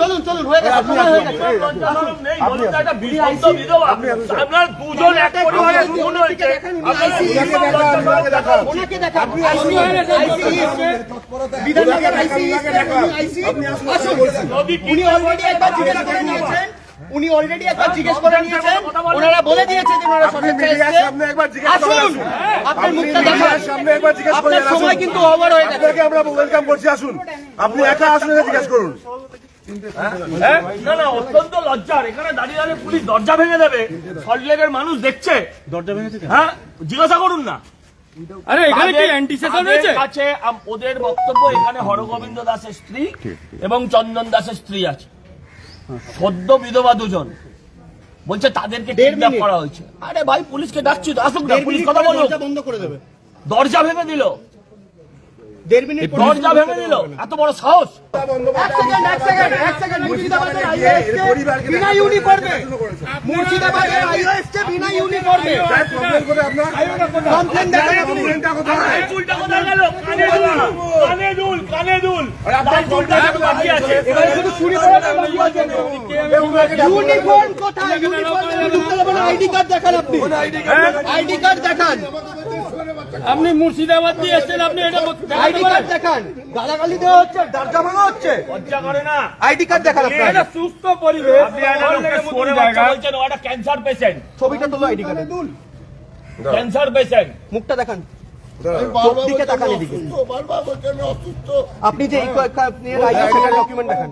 চলুন চলুন হয়ে গেছে সময় হয়ে গেছে। নেই বলুন তো একটা বিভক্ত বিধবা। আপনার দুজন এক পরিবারের দুজন হয়েছে। ওনাকে দেখান আইসি আইসি বিধাননগর আইসি আইসি উনি অলরেডি একবার জিজ্ঞেস করে নিয়েছেন। উনি অলরেডি একবার জিজ্ঞেস করে নিয়েছেন। ওনারা বলে দিয়েছে যে ওনারা সঠিক সামনে একবার জিজ্ঞেস করে আসুন। আপনার মুখটা দেখান। সামনে একবার জিজ্ঞেস করে আপনার সময় কিন্তু ওভার হয়ে গেছে। আপনাকে আমরা ওয়েলকাম করছি আসুন। আপনি একা আসুন জিজ্ঞেস করুন হ্যাঁ? না না অত্যন্ত লজ্জার। এখানে দাঁড়িয়ে দাঁড়িয়ে পুলিশ দরজা ভেঙে দেবে। সল্টলেকের মানুষ দেখছে। দরজা ভেঙেছে হ্যাঁ? জিজ্ঞাসা করুন না। আরে এখানে কি তাদের- অ্যান্টি সেশন তাদের হয়েছে আম- ওদের বক্তব্য এখানে হরগোবিন্দ দাসের স্ত্রী এবং চন্দন দাসের স্ত্রী আছে। সদ্য বিধবা দুজন। বলছে তাদেরকে কিডন্যাপ করা হয়েছে। আরে ভাই পুলিশকে ডাকছি তো আসুক না পুলিশ কথা দরজা বন্ধ করে দেবে। দরজা ভেঙে দিল। দেড় মিনিট দরজা ভেঙে দিল। এত বড় সাহস। ইউনিফর্মে কোথায়? ইউনিফর্ম আইডি কার্ড দেখান আপনি। আইডি কার্ড দেখান। আপনি মুর্শিদাবাদ দিয়ে এসেছেন আপনি এটা আইডি কার্ড দেখান। গালাগালি দেওয়া হচ্ছে দরজা ভাঙা হচ্ছে। লজ্জা করে না। আইডি কার্ড দেখান আপনার। এটা সুস্থ পরিবেশ আপনি সরে বাচ্চা বলছেন ও একটা ক্যান্সার পেশেন্ট ছবিটা তোলো আইডি কার্ডে। ক্যান্সার পেশেন্ট মুখটা দেখান। আপনি যে আপনি ডকুমেন্ট দেখান।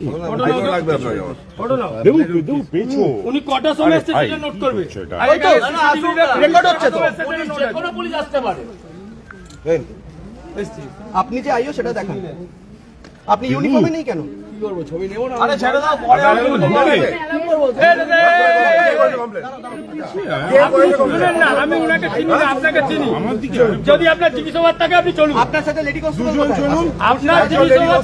আইডি কার্ড দেখি আপনার লাগবে আপনাকে আমার উনি কটার সময় এসেছে সেটা নোট করবে? আর ওই তো, এটা না, না, আসুক না। রেকর্ড হচ্ছে তো। কোনো পুলিশ আসতে পারে। আপনি যে আইও সেটা দেখেন। আপনি ইউনিফর্মে নেই কেন? আরে ছেড়ে দাও পরে আমি না ওনাকে চিনি না আপনাকে চিনি যদি আপনার জিজ্ঞাসাবাদ থাকে আপনি চলুন আপনার সাথে লেডি চলুন আপনার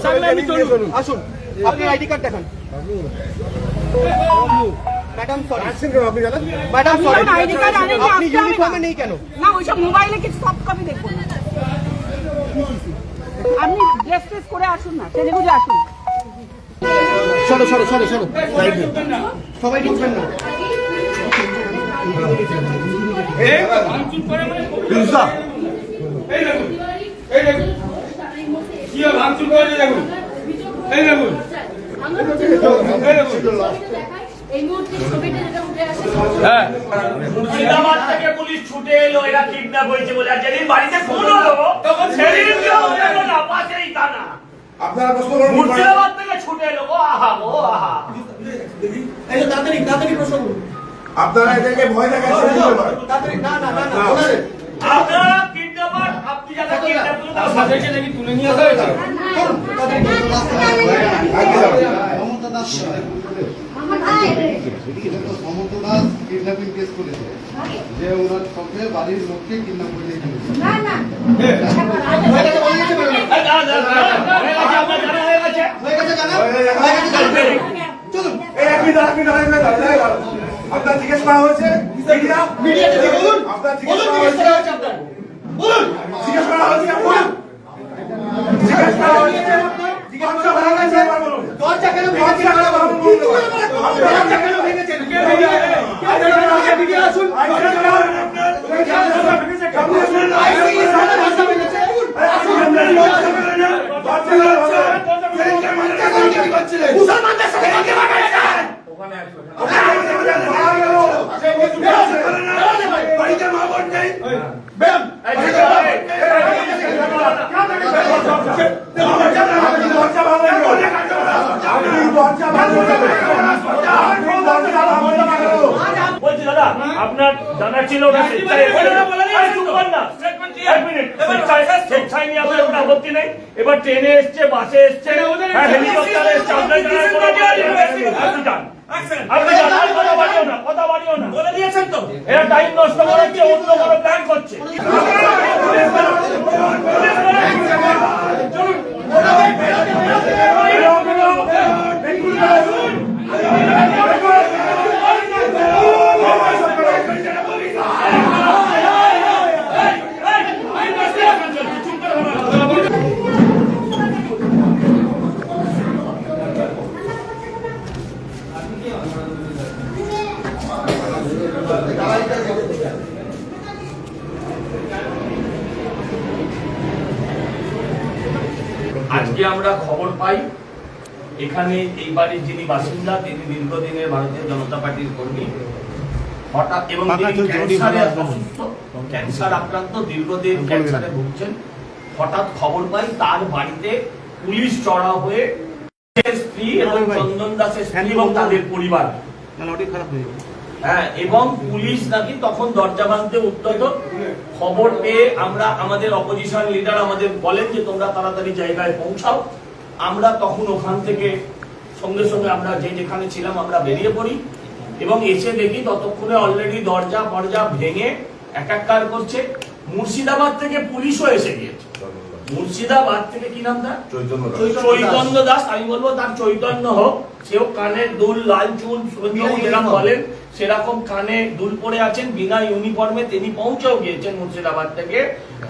থাকলে আমি চলুন আসুন আপনি আইডি কার্ড দেখান ম্যাডাম সরি আসছেন কেন আপনি জানেন ম্যাডাম সরি ধরুন, ID card আপনি আসতে হবে না। ইউনিফর্মে নেই কেন না ওইসব মোবাইলে কিছু কপি আপনি ড্রেস করে আসুন না সেজে আসুন সরো সরো সরো সরো। সবাই ঢুকবেন না। হ্যাঁ। মুর্শিদাবাদ থেকে পুলিশ ছুটে এলো এরা কিডন্যাপ হয়েছে বলে। আর যেদিন বাড়িতে ফোন হলো তখন সেদিন কেউ এলো না পাশেই থানা। আপনারা প্রশ্ন করুন মুর্শিদাবাদ থেকে ছুটে এলো। আহা ও আহা। এই যে তাড়াতাড়ি তাড়াতাড়ি প্রশ্ন করুন। আপনারা এদেরকে ভয় দেখাচ্ছেন তাড়াতাড়ি না না না না আপনারা কিডন্যাপার আপনি যারা কিডন্যাপ করলেন তার সাথে তাদেরকে নাকি তুলে নিয়ে আসা হয়েছে? সমন্ত দাস কিডন্যাপিং কেস করেছে যে ওনার সঙ্গে বাড়ির লোককে কিডন্যাপ করে আপনার জিজ্ঞেস করা হয়েছে। মিডিয়া মিডিয়াতে বলুন আপনার জিজ্ঞেস করা হয়েছে। বলুন জিজ্ঞেস করা হয়েছে আপনার জিজ্ঞেস করা হয়েছে দরজা কেন ভেঙেছে মুসলমানদের সাথে কাকে বাগাইছেন বাড়িতে মা বোন নেই এই, বলছি দাদা আপনার জানা ছিল না এবার ট্রেনে এসছে বাসে এসছে। হ্যাঁ, বলে দিয়েছেন তো। এরা টাইম নষ্ট অন্য কোনো প্ল্যান করছে। চলুন। যিনি বাসিন্দা তিনি দীর্ঘদিনের ভারতীয় জনতা পার্টির কর্মী। হঠাৎ এবং ক্যান্সারে অসুস্থ ক্যান্সার আক্রান্ত দীর্ঘদিন ক্যান্সারে ভুগছেন। হঠাৎ খবর পাই তার বাড়িতে পুলিশ চড়াও হয়ে স্ত্রী এবং চন্দন দাসের স্ত্রী এবং তাদের পরিবার। হ্যাঁ এবং পুলিশ নাকি তখন দরজা উদ্যত। খবর পেয়ে আমরা আমাদের অপোজিশন লিডার আমাদের বলেন যে তোমরা তাড়াতাড়ি জায়গায় পৌঁছাও। আমরা তখন ওখান থেকে সঙ্গে সঙ্গে আমরা যে যেখানে ছিলাম আমরা বেরিয়ে পড়ি এবং এসে দেখি ততক্ষণে অলরেডি দরজা ফরজা ভেঙে একাকার করছে। মুর্শিদাবাদ থেকে পুলিশও এসে গিয়েছে। মুর্শিদাবাদ থেকে কি নাম তার? চৈতন্য দাস। আমি বলব তার চৈতন্য হোক সেও কানের দুল লাল চুল যেরকম বলেন সেরকম কানে দুল পরে আছেন। বিনা ইউনিফর্মে তিনি পৌঁছেও গিয়েছেন মুর্শিদাবাদ থেকে।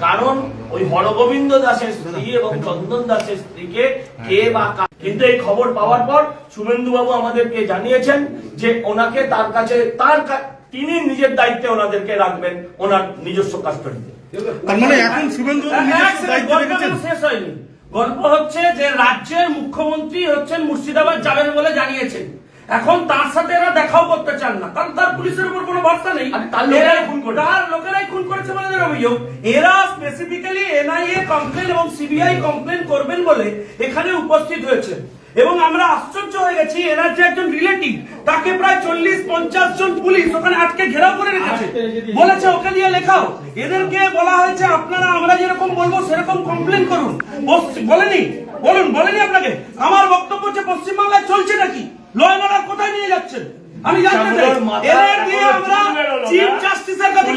কারণ ওই হরগোবিন্দ দাসের স্ত্রী এবং চন্দন দাসের স্ত্রীকে কে বা কিন্তু এই খবর পাওয়ার পর শুভেন্দু বাবু আমাদেরকে জানিয়েছেন যে ওনাকে তার কাছে তার তিনি নিজের দায়িত্বে ওনাদেরকে রাখবেন ওনার নিজস্ব কাস্টডিতে। মানে কিন্তু শেষ হয়নি। গল্প হচ্ছে যে রাজ্যের মুখ্যমন্ত্রী হচ্ছেন মুর্শিদাবাদ যাবেন বলে জানিয়েছেন। এখন তার সাথে এরা দেখাও করতে চান না। কারণ তার পুলিশের উপর কোনো ভরসা নেই। লোকেরাই খুন করেছে। তার লোকেরাই খুন করেছে বলে এদের অভিযোগ। এরা স্পেসিফিক্যালি এনআইএ কমপ্লেন এবং সিবিআই কমপ্লেন করবেন বলে এখানে উপস্থিত হয়েছে। এবং আমরা আশ্চর্য হয়ে গেছি এনার যে একজন রিলেটিভ তাকে প্রায় চল্লিশ পঞ্চাশ জন পুলিশ ওখানে আটকে ঘেরাও করে রেখেছে। বলেছে ওকে নিয়ে লেখাও। এদেরকে বলা হয়েছে আপনারা আমরা যেরকম বলব সেরকম কমপ্লেন করুন। বলেনি বলুন বলেনি আপনাকে। আমার বক্তব্য হচ্ছে পশ্চিমবাংলায় চলছে নাকি? কোথায় নিয়ে যাচ্ছেন? আমি জানতে চাই। এদের দিয়ে আমরা। চিফ জাস্টিসের কাছে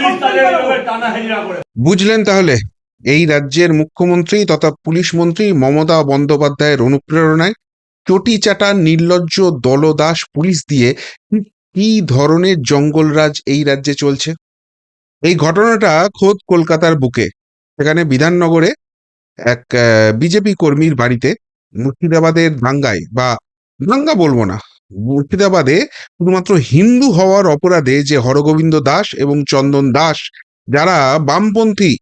হেজরা করে। বুঝলেন তাহলে এই রাজ্যের মুখ্যমন্ত্রী তথা পুলিশ মন্ত্রী মমতা বন্দ্যোপাধ্যায়ের অনুপ্রেরণায় চটি চাটা নির্লজ্জ দলদাস পুলিশ দিয়ে কি ধরনের জঙ্গলরাজ এই রাজ্যে চলছে? এই ঘটনাটা খোদ কলকাতার বুকে। সেখানে বিধাননগরে এক বিজেপি কর্মীর বাড়িতে মুর্শিদাবাদের দাঙ্গায় বা দাঙ্গা বলব না। মুর্শিদাবাদে শুধুমাত্র হিন্দু হওয়ার অপরাধে যে হরগোবিন্দ দাস এবং চন্দন দাস, যারা বামপন্থী,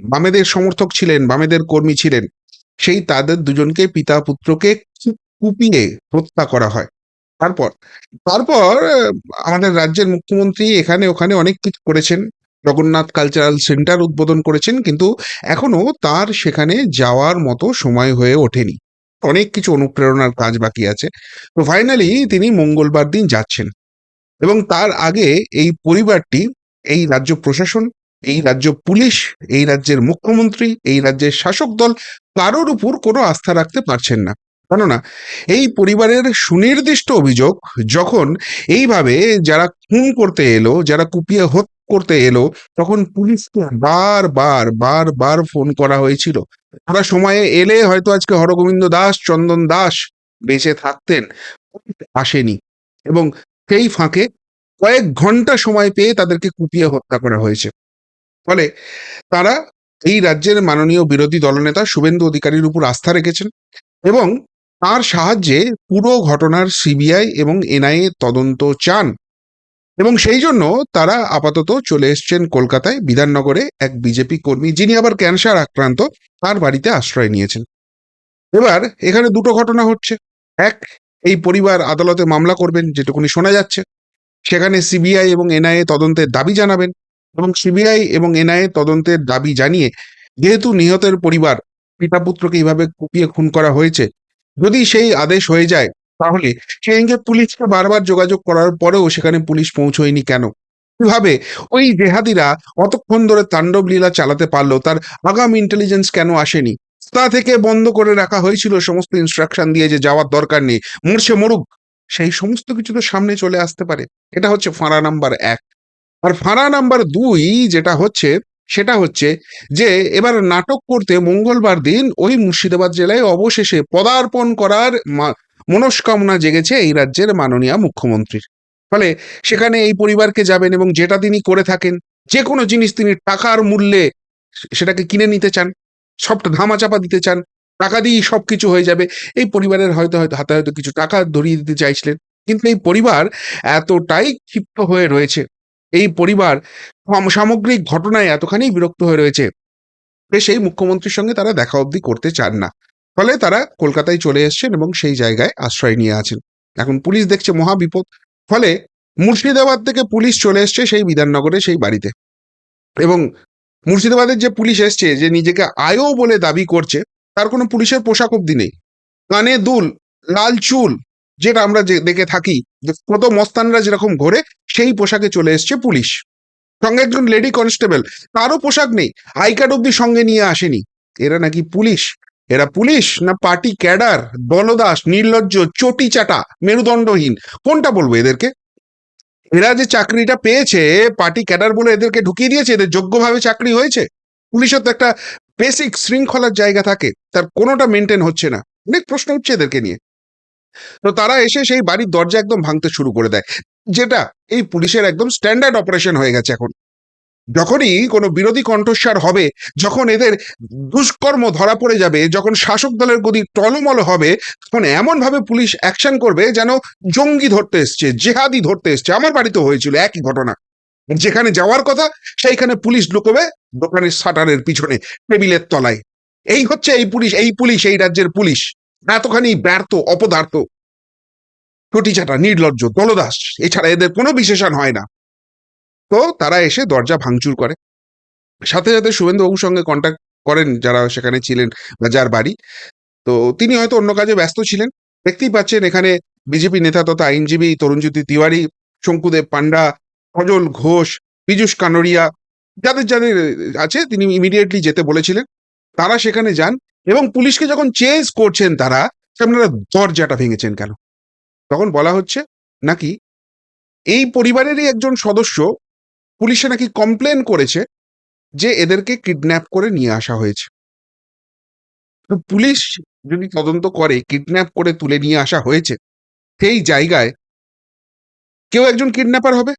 বামেদের সমর্থক ছিলেন, বামেদের কর্মী ছিলেন, সেই তাদের দুজনকে পিতা পুত্রকে কুপিয়ে হত্যা করা হয়। তারপর তারপর আমাদের রাজ্যের মুখ্যমন্ত্রী এখানে ওখানে অনেক কিছু করেছেন। জগন্নাথ কালচারাল সেন্টার উদ্বোধন করেছেন, কিন্তু এখনও তার সেখানে যাওয়ার মতো সময় হয়ে ওঠেনি। অনেক কিছু অনুপ্রেরণার কাজ বাকি আছে। তো ফাইনালি তিনি মঙ্গলবার দিন যাচ্ছেন এবং তার আগে এই পরিবারটি, এই রাজ্য প্রশাসন, এই রাজ্য পুলিশ, এই রাজ্যের মুখ্যমন্ত্রী, এই রাজ্যের শাসক দল কারোর উপর কোনো আস্থা রাখতে পারছেন না। কেননা এই পরিবারের সুনির্দিষ্ট অভিযোগ যখন এইভাবে যারা খুন করতে এলো, যারা কুপিয়ে হত্যা করতে এলো, তখন পুলিশকে বারবার বারবার ফোন করা হয়েছিল। তারা সময়ে এলে হয়তো আজকে হরগোবিন্দ দাস, চন্দন দাস বেঁচে থাকতেন, আসেনি। এবং সেই ফাঁকে কয়েক ঘণ্টা সময় পেয়ে তাদেরকে কুপিয়ে হত্যা করা হয়েছে। ফলে তারা এই রাজ্যের মাননীয় বিরোধী দলনেতা শুভেন্দু অধিকারীর উপর আস্থা রেখেছেন এবং তার সাহায্যে পুরো ঘটনার সিবিআই এবং এনআইএ তদন্ত চান। এবং সেই জন্য তারা আপাতত চলে এসছেন কলকাতায় বিধাননগরে এক বিজেপি কর্মী যিনি আবার ক্যান্সার আক্রান্ত। তার বাড়িতে আশ্রয় নিয়েছেন। এবার এখানে দুটো ঘটনা হচ্ছে। এক, এই পরিবার আদালতে মামলা করবেন, যেটুকুনি শোনা যাচ্ছে। সেখানে সিবিআই এবং এনআইএ তদন্তের দাবি জানাবেন এবং সিবিআই এবং এনআইএ তদন্তের দাবি জানিয়ে, যেহেতু নিহতের পরিবার পিতা পুত্রকে এইভাবে কুপিয়ে খুন করা হয়েছে, যদি সেই আদেশ হয়ে যায়, তাহলে সেদিনকে পুলিশকে বারবার যোগাযোগ করার পরেও সেখানে পুলিশ পৌঁছয়নি কেন? কীভাবে ওই জেহাদিরা অতক্ষণ ধরে তাণ্ডব লীলা চালাতে পারল? তার আগাম ইন্টেলিজেন্স কেন আসেনি? তা থেকে বন্ধ করে রাখা হয়েছিল সমস্ত ইনস্ট্রাকশন দিয়ে যে যাওয়ার দরকার নেই। মরছে মরুক। সেই সমস্ত কিছু তো সামনে চলে আসতে পারে। এটা হচ্ছে ফাঁড়া নাম্বার এক। আর ফাঁড়া নাম্বার দুই যেটা হচ্ছে, সেটা হচ্ছে যে এবার নাটক করতে মঙ্গলবার দিন ওই মুর্শিদাবাদ জেলায় অবশেষে পদার্পণ করার মনস্কামনা জেগেছে এই রাজ্যের মাননীয় মুখ্যমন্ত্রীর। ফলে সেখানে এই পরিবারকে যাবেন এবং যেটা তিনি করে থাকেন যে কোনো জিনিস তিনি টাকার মূল্যে সেটাকে কিনে নিতে চান, সবটা ধামাচাপা দিতে চান, টাকা দিয়েই সবকিছু হয়ে যাবে, এই পরিবারের হয়তো হয়তো হাতে, হয়তো কিছু টাকা ধরিয়ে দিতে চাইছিলেন। কিন্তু এই পরিবার এতটাই ক্ষিপ্ত হয়ে রয়েছে। এই পরিবার সামগ্রিক ঘটনায় এতখানি বিরক্ত হয়ে রয়েছে সেই মুখ্যমন্ত্রীর সঙ্গে তারা দেখা অবধি করতে চান না। ফলে তারা কলকাতায় চলে এসেছেন এবং সেই জায়গায় আশ্রয় নিয়ে আছেন। এখন পুলিশ দেখছে মহা বিপদ ফলে মুর্শিদাবাদ থেকে পুলিশ চলে এসছে সেই বিধাননগরে, সেই বাড়িতে। এবং মুর্শিদাবাদের যে পুলিশ এসছে, যে নিজেকে আয়ও বলে দাবি করছে, তার কোনো পুলিশের পোশাক অব্দি নেই। কানে দুল, লাল চুল, যেটা আমরা যে দেখে থাকি কত মস্তানরা যেরকম ঘোরে, সেই পোশাকে চলে এসছে পুলিশ। সঙ্গে একজন লেডি কনস্টেবল, তারও পোশাক নেই। আই কার্ড অব্দি সঙ্গে নিয়ে আসেনি। এরা নাকি পুলিশ? এরা পুলিশ না পার্টি ক্যাডার, দলদাস, নির্লজ্জ চটি চাটা মেরুদণ্ডহীন? কোনটা বলব এদেরকে? এরা যে চাকরিটা পেয়েছে, পার্টি ক্যাডার বলে এদেরকে ঢুকিয়ে দিয়েছে, এদের যোগ্যভাবে চাকরি হয়েছে? পুলিশের তো একটা বেসিক শৃঙ্খলার জায়গা থাকে, তার কোনোটা মেনটেন হচ্ছে না। অনেক প্রশ্ন হচ্ছে এদেরকে নিয়ে। তো তারা এসে সেই বাড়ির দরজা একদম ভাঙতে শুরু করে দেয়। যেটা এই পুলিশের একদম স্ট্যান্ডার্ড অপারেশন হয়ে গেছে এখন। যখনই কোনো বিরোধী কণ্ঠস্বার হবে, যখন এদের দুষ্কর্ম ধরা পড়ে যাবে, যখন শাসক দলের গদি টলমল হবে, তখন এমন ভাবে পুলিশ অ্যাকশন করবে যেন জঙ্গি ধরতে এসছে, জেহাদি ধরতে এসছে। আমার বাড়িতে হয়েছিল একই ঘটনা। যেখানে যাওয়ার কথা, সেইখানে পুলিশ লুকোবে দোকানের শাটারের পিছনে, টেবিলের তলায়। এই হচ্ছে এই পুলিশ এই পুলিশ, এই রাজ্যের পুলিশ। এতখানি ব্যর্থ, অপদার্থ। চাটা নির্লজ্জ, দলদাস, এছাড়া এদের কোনো বিশেষণ হয় না। তো তারা এসে দরজা ভাঙচুর করে। সাথে সাথে শুভেন্দুবাবুর সঙ্গে কন্ট্যাক্ট করেন যারা সেখানে ছিলেন বা যার বাড়ি। তো তিনি হয়তো অন্য কাজে ব্যস্ত ছিলেন। দেখতেই পাচ্ছেন এখানে বিজেপি নেতা তথা আইনজীবী তরুণজ্যোতি তিওয়ারি, শঙ্কুদেব পান্ডা সজল ঘোষ, পীযূষ কানড়িয়া যাদের যাদের আছে তিনি ইমিডিয়েটলি যেতে বলেছিলেন। তারা সেখানে যান এবং পুলিশকে যখন চেজ করছেন তারা আপনারা দরজাটা ভেঙেছেন কেন? তখন বলা হচ্ছে নাকি এই পরিবারেরই একজন সদস্য পুলিশে নাকি কমপ্লেন করেছে যে এদেরকে কিডন্যাপ করে নিয়ে আসা হয়েছে। তো পুলিশ যদি তদন্ত করে, কিডন্যাপ করে তুলে নিয়ে আসা হয়েছে, সেই জায়গায় কেউ একজন কিডন্যাপার হবে?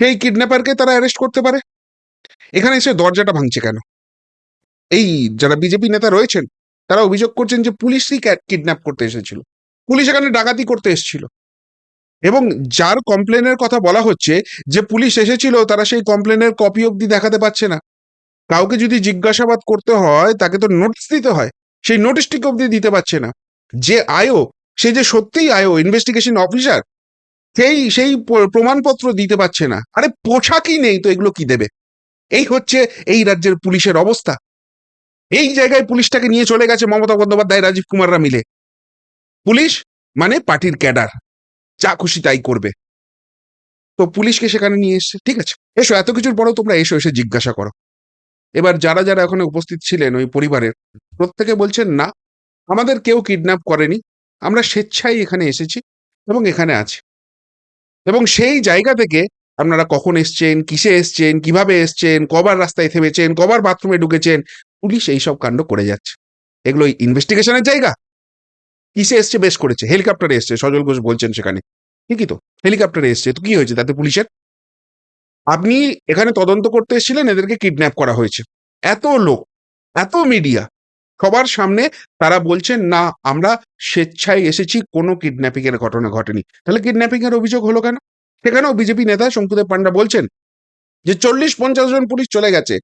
সেই কিডন্যাপারকে তারা অ্যারেস্ট করতে পারে? এখানে এসে দরজাটা ভাঙছে কেন? এই যারা বিজেপি নেতা রয়েছেন, তারা অভিযোগ করছেন যে পুলিশই কিডন্যাপ করতে এসেছিল। পুলিশ এখানে ডাকাতি করতে এসেছিল। এবং যার কমপ্লেনের কথা বলা হচ্ছে, যে পুলিশ এসেছিল, তারা সেই কমপ্লেনের কপি অবধি দেখাতে পাচ্ছে না। কাউকে যদি জিজ্ঞাসাবাদ করতে হয়, তাকে তো নোটিশ দিতে হয়। সেই নোটিশটিকে অবধি দিতে পারছে না। যে আয়ো সে যে সত্যিই আয়ো ইনভেস্টিগেশন অফিসার সেই সেই প্রমাণপত্র দিতে পারছে না। আরে পোশাকই নেই তো, এগুলো কি দেবে? এই হচ্ছে এই রাজ্যের পুলিশের অবস্থা। এই জায়গায় পুলিশটাকে নিয়ে চলে গেছে মমতা বন্দ্যোপাধ্যায়, রাজীব কুমাররা মিলে। পুলিশ মানে পার্টির ক্যাডার। যা খুশি তাই করবে। তো পুলিশকে সেখানে নিয়ে এসছে ঠিক আছে, এসো, এত কিছুর পরেও তোমরা এসো, এসে জিজ্ঞাসা করো। এবার যারা যারা ওখানে উপস্থিত ছিলেন ওই পরিবারের, প্রত্যেকে বলছেন, না, আমাদের কেউ কিডন্যাপ করেনি, আমরা স্বেচ্ছায় এখানে এসেছি এবং এখানে আছি। এবং সেই জায়গা থেকে আপনারা কখন এসছেন, কিসে এসছেন, কীভাবে এসছেন, কবার রাস্তায় থেমেছেন, কবার বাথরুমে ঢুকেছেন, পুলিশ এইসব কাণ্ড করে যাচ্ছে। এগুলো ইনভেস্টিগেশনের জায়গা। কিসে এসছে? বেশ করেছে। হেলিকপ্টারে এসছে। সজল ঘোষ বলছেন সেখানে। ঠিকই তো। হেলিকপ্টারে এসছে। তো কি হয়েছে? তাতে পুলিশের? আপনি এখানে তদন্ত করতে এসেছিলেন? এদেরকে কিডন্যাপ করা হয়েছে। এত লোক, এত মিডিয়া, সবার সামনে তারা বলছেন, না, আমরা স্বেচ্ছায় এসেছি। কোনো কিডন্যাপিং এর ঘটনা ঘটেনি। তাহলে কিডন্যাপিং এর অভিযোগ হলো কেন? সেখানেও বিজেপি নেতা শঙ্কুদেব পান্ডা বলছেন যে চল্লিশ পঞ্চাশ জন পুলিশ চলে গেছে,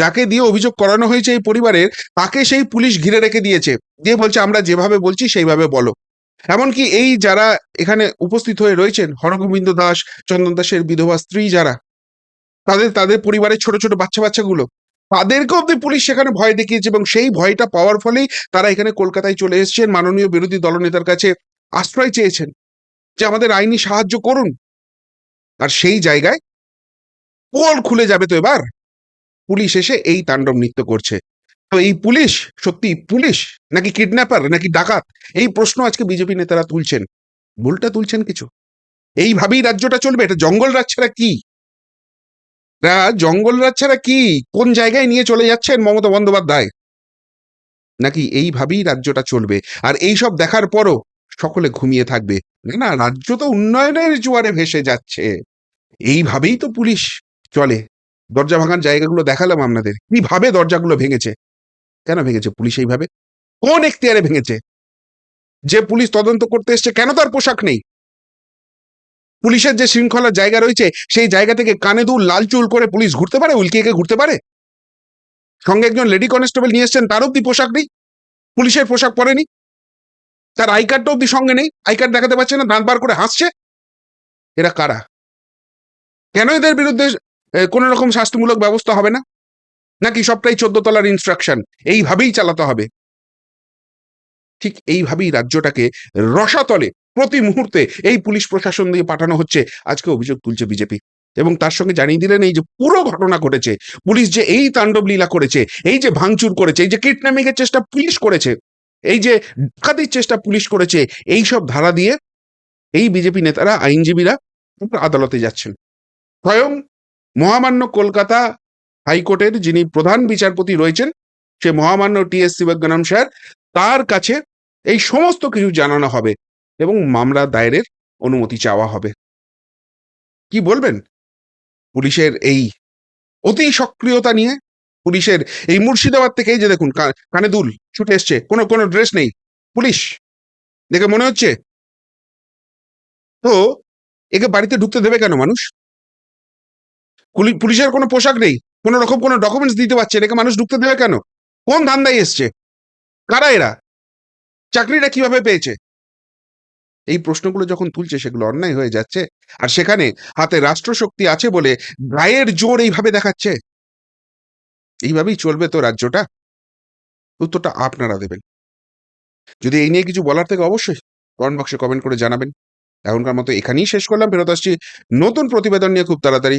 যাকে দিয়ে অভিযোগ করানো হয়েছে এই পরিবারের, তাকে সেই পুলিশ ঘিরে রেখে দিয়েছে। দিয়ে বলছে, আমরা যেভাবে বলছি, সেইভাবে বলো। এমনকি এই যারা এখানে উপস্থিত হয়ে রয়েছেন, হরগোবিন্দ দাস, চন্দন দাসের বিধবা স্ত্রী যারা, তাদের তাদের পরিবারের ছোট ছোট বাচ্চা, বাচ্চাগুলো তাদেরকে অব্দি পুলিশ সেখানে ভয় দেখিয়েছে এবং সেই ভয়টা পাওয়ার ফলেই তারা এখানে কলকাতায় চলে এসেছেন, মাননীয় বিরোধী দলনেতার কাছে আশ্রয় চেয়েছেন যে আমাদের আইনি সাহায্য করুন। আর সেই জায়গায় পোল খুলে যাবে তো এবার। পুলিশ এসে এই তাণ্ডব নৃত্য করছে। তো এই পুলিশ, সত্যি পুলিশ? নাকি কিডন্যাপার? নাকি ডাকাত? এই প্রশ্ন আজকে বিজেপি নেতারা তুলছেন। ভুলটা তুলছেন কিছু? এইভাবেই রাজ্যটা চলবে? এটা জঙ্গল রাজ ছাড়া কি? জঙ্গল রাজ ছাড়া কি? কোন জায়গায় নিয়ে চলে যাচ্ছেন মমতা বন্দ্যোপাধ্যায়? নাকি এইভাবেই রাজ্যটা চলবে? আর এই সব দেখার পরও সকলে ঘুমিয়ে থাকবে। না রাজ্য তো উন্নয়নের জোয়ারে ভেসে যাচ্ছে। এইভাবেই তো পুলিশ চলে। দরজা ভাঙার জায়গাগুলো দেখালাম আপনাদের। কীভাবে দরজাগুলো ভেঙেছে? কেন ভেঙেছে? পুলিশ এইভাবে? কোন এখতিয়ারে ভেঙেছে? যে পুলিশ তদন্ত করতে এসছে, কেন তার পোশাক নেই? পুলিশের যে শৃঙ্খলার জায়গা রয়েছে, সেই জায়গা থেকে কানে দুল, লাল চুল করে পুলিশ ঘুরতে পারে? উল্কিয়ে ঘুরতে পারে? সঙ্গে একজন লেডি কনস্টেবল নিয়ে এসছেন, তার অব্দি পোশাক নেই? পুলিশের পোশাক পরেনি? তার আই কার্ডটা অব্দি সঙ্গে নেই? আই কার্ড দেখাতে পারছে না, দাঁত বার করে হাসছে? এরা কারা? কেন এদের বিরুদ্ধে কোন রকম শাস্তিমূলক ব্যবস্থা হবে না? নাকি সবটাই চোদ্দ তলার ইনস্ট্রাকশন এইভাবেই চালাতে হবে। ঠিক এইভাবেই রাজ্যটাকে রসাতলে প্রতি মুহূর্তে এই পুলিশ প্রশাসন দিয়ে পাঠানো হচ্ছে। আজকে অভিযোগ তুলছে বিজেপি। এবং তার সঙ্গে জানিয়ে দিলেন, এই যে পুরো ঘটনা ঘটেছে, পুলিশ যে এই তাণ্ডব লীলা করেছে, এই যে ভাঙচুর করেছে, এই যে কিডন্যাপিং এর চেষ্টা পুলিশ করেছে, এই যে ডাকাতির চেষ্টা পুলিশ করেছে, এই সব ধারা দিয়ে এই বিজেপি নেতারা, আইনজীবীরা আদালতে যাচ্ছেন। স্বয়ং মহামান্য কলকাতা হাইকোর্টের যিনি প্রধান বিচারপতি রয়েছেন, সে মহামান্য টি এস শিবজ্ঞানম স্যার, তার কাছে এই সমস্ত কিছু জানানো হবে এবং মামলা দায়েরের অনুমতি চাওয়া হবে। কি বলবেন? পুলিশের এই অতি সক্রিয়তা নিয়ে, পুলিশের এই মুর্শিদাবাদ থেকে এই যে দেখুন কানে দুল ছুটে এসছে, কোনো কোনো ড্রেস নেই। পুলিশ, দেখে মনে হচ্ছে? তো, একে বাড়িতে ঢুকতে দেবে কেন মানুষ? পুলিশের কোনো পোশাক নেই, কোনো রকম কোনো ডকুমেন্টস দিতে পারছে একে মানুষ ঢুকতে দেবে কেন? কোন ধান্দায় এসছে? কারা এরা? চাকরিটা কীভাবে পেয়েছে? এই প্রশ্নগুলো যখন তুলছে, সেগুলো অন্যায় হয়ে যাচ্ছে। আর সেখানে হাতে রাষ্ট্রশক্তি আছে বলে গায়ের জোর এইভাবে দেখাচ্ছে? এইভাবেই চলবে তো রাজ্যটা? উত্তরটা আপনারা দেবেন। যদি এই নিয়ে কিছু বলার থেকে অবশ্যই কমেন্ট বক্সে কমেন্ট করে জানাবেন। এখনকার মতো এখানেই শেষ করলাম। ফেরত আসছি নতুন প্রতিবেদন নিয়ে খুব তাড়াতাড়ি।